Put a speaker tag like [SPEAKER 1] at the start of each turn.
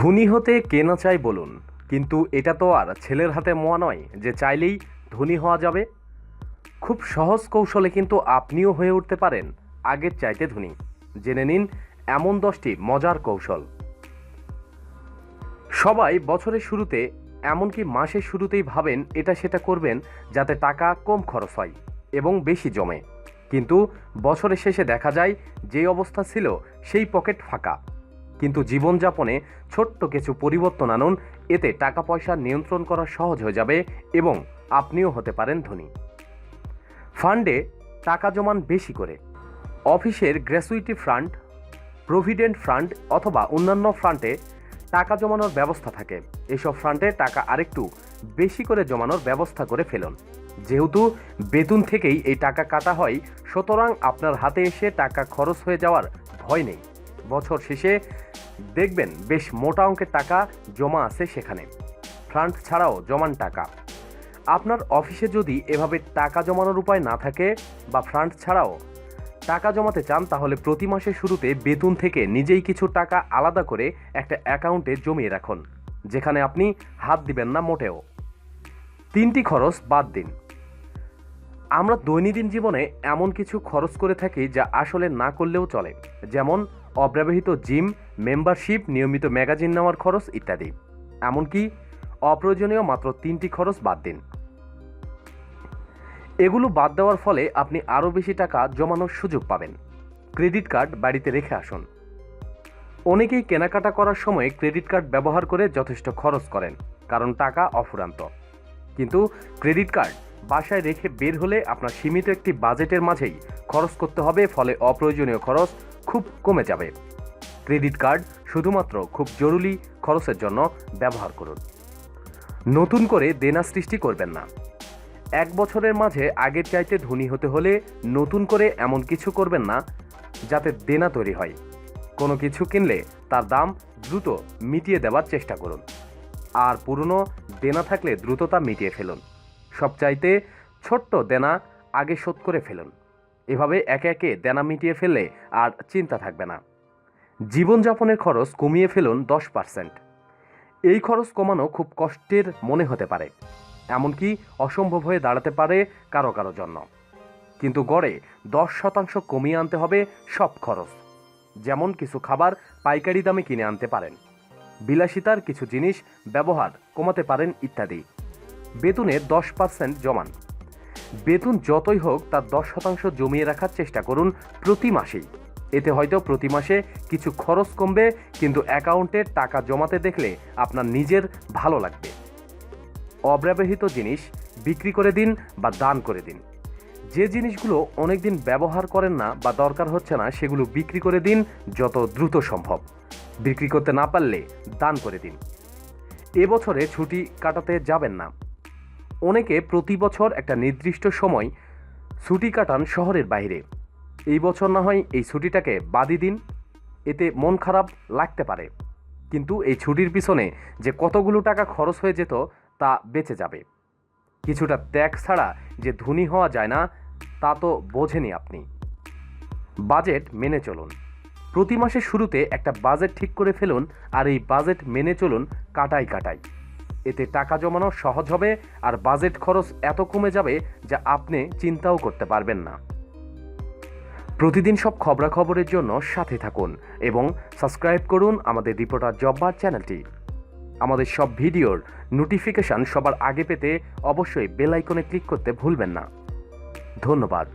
[SPEAKER 1] ধনী হতে কে না চাই বলুন, কিন্তু এটা তো আর ছেলের হাতে মোয়া নয় যে চাইলেই ধনী হওয়া যাবে। খুব সহজ কৌশলে কিন্তু আপনিও হয়ে উঠতে পারেন আগের চাইতে ধনী। জেনে নিন, এমন দশটি মজার কৌশল। সবাই বছরের শুরুতে, এমনকি মাসের শুরুতেই ভাবেন এটা সেটা করবেন যাতে টাকা কম খরচ হয় এবং বেশি জমে। কিন্তু বছরের শেষে দেখা যায় যে অবস্থা ছিল সেই পকেট ফাঁকা। কিন্তু জীবনযাপনে ছোট্ট কিছু পরিবর্তন আনুন, এতে টাকা পয়সা নিয়ন্ত্রণ করা সহজ হয়ে যাবে এবং আপনিও হতে পারেন ধনী। ফান্ডে টাকা জমান বেশি করে। অফিসের গ্র্যাচুইটি ফান্ড প্রভিডেন্ট ফান্ড অথবা অন্যান্য ফান্ডে টাকা জমানোর ব্যবস্থা থাকে। এসব ফান্ডে টাকা আরেকটু বেশি করে জমানোর ব্যবস্থা করে ফেলুন। যেহেতু বেতন থেকেই এই টাকা কাটা হয়, সুতরাং আপনার হাতে এসে টাকা খরচ হয়ে যাওয়ার ভয় নেই। বছর শেষে দেখবেন বেশ মোটা অঙ্কের টাকা জমা আছে সেখানে। ফান্ড ছাড়াও জমান টাকা। আপনার অফিসে যদি এভাবে টাকা জমানোর উপায় না থাকে বা ফান্ড ছাড়াও টাকা জমাতে চান, তাহলে প্রতি মাসের শুরুতে বেতন থেকে নিজেই কিছু টাকা আলাদা করে একটা অ্যাকাউন্টে জমিয়ে রাখুন, যেখানে আপনি হাত দিবেন না মোটেও। তিনটি খরচ বাদ দিন। আমরা দৈনন্দিন জীবনে এমন কিছু খরচ করে থাকি যা আসলে না করলেও চলে। যেমন অব্যবহৃত জিম, মেম্বারশিপ, নিয়মিত ম্যাগাজিন নেওয়ার খরচ ইত্যাদি। এমনকি অপ্রয়োজনীয় মাত্র তিনটি খরচ বাদ দিন। এগুলো বাদ দেওয়ার ফলে আপনি আরও বেশি টাকা জমানোর সুযোগ পাবেন। ক্রেডিট কার্ড বাড়িতে রেখে আসুন। অনেকেই কেনাকাটা করার সময় ক্রেডিট কার্ড ব্যবহার করে যথেষ্ট খরচ করেন, কারণ টাকা অফুরান্ত। কিন্তু ক্রেডিট কার্ড বাসায় রেখে বের হলে আপনার সীমিত একটি বাজেটের মাঝেই খরচ করতে হবে, ফলে অপ্রয়োজনীয় খরচ খুব কমে যাবে। ক্রেডিট কার্ড শুধুমাত্র খুব জরুরি খরচের জন্য ব্যবহার করুন। নতুন করে দেনা সৃষ্টি করবেন না। এক বছরের মাঝে আগের চাইতে ধনী হতে হলে নতুন করে এমন কিছু করবেন না যাতে দেনা তৈরি হয়। কোনো কিছু কিনলে তার দাম দ্রুত মিটিয়ে দেওয়ার চেষ্টা করুন। আর পুরনো দেনা থাকলে দ্রুত তা মিটিয়ে ফেলুন। সবচাইতে ছোট্ট দেনা আগে শোধ করে ফেলুন। এভাবে একে একে দেনা মিটিয়ে ফেললে আর চিন্তা থাকবে না। জীবনযাপনের খরচ কমিয়ে ফেলুন দশ পার্সেন্ট। এই খরচ কমানো খুব কষ্টের মনে হতে পারে, এমনকি অসম্ভব হয়ে দাঁড়াতে পারে কারও কারও জন্য। কিন্তু গড়ে দশ শতাংশ কমিয়ে আনতে হবে সব খরচ, যেমন কিছু খাবার পাইকারি দামে কিনে আনতে পারেন, বিলাসিতার কিছু জিনিস ব্যবহার কমাতে পারেন ইত্যাদি। বেতনে দশ পার্সেন্ট জমান। বেতন যতই হোক, তার দশ শতাংশ জমিয়ে রাখার চেষ্টা করুন প্রতি মাসেই। এতে হয়তো প্রতি মাসে কিছু খরচ কমবে, কিন্তু অ্যাকাউন্টে টাকা জমাতে দেখলে আপনার নিজের ভালো লাগবে। অব্যবহৃত জিনিস বিক্রি করে দিন বা দান করে দিন। যে জিনিসগুলো অনেকদিন ব্যবহার করেন না বা দরকার হচ্ছে না, সেগুলো বিক্রি করে দিন যত দ্রুত সম্ভব। বিক্রি করতে না পারলে দান করে দিন। এবছরে ছুটি কাটাতে যাবেন না। অনেকে প্রতি বছর একটা নির্দিষ্ট সময় ছুটি কাটান শহরের বাইরে। এই বছর না হয় এই ছুটিটাকে বাদই দিন। এতে মন খারাপ লাগতে পারে। কিন্তু এই ছুটির পিছনে যে কতগুলো টাকা খরচ হয়ে যেত তা বেঁচে যাবে। কিছুটা ত্যাগ ছাড়া যে ধনী হওয়া যায় না, তা তো বোঝেনি আপনি। বাজেট মেনে চলুন। প্রতি মাসের শুরুতে একটা বাজেট ঠিক করে ফেলুন আর এই বাজেট মেনে চলুন কাটাই কাটাই। এতে টাকা জমানো সহজ হবে আর বাজেট খরচ এত কমে যাবে যা আপনি চিন্তাও করতে পারবেন না। প্রতিদিন সব খবরাখবরের জন্য সাথে থাকুন এবং সাবস্ক্রাইব করুন আমাদের রিপোর্টার জব্বার চ্যানেলটি। আমাদের সব ভিডিওর নোটিফিকেশন সবার আগে পেতে অবশ্যই বেল আইকনে ক্লিক করতে ভুলবেন না। ধন্যবাদ।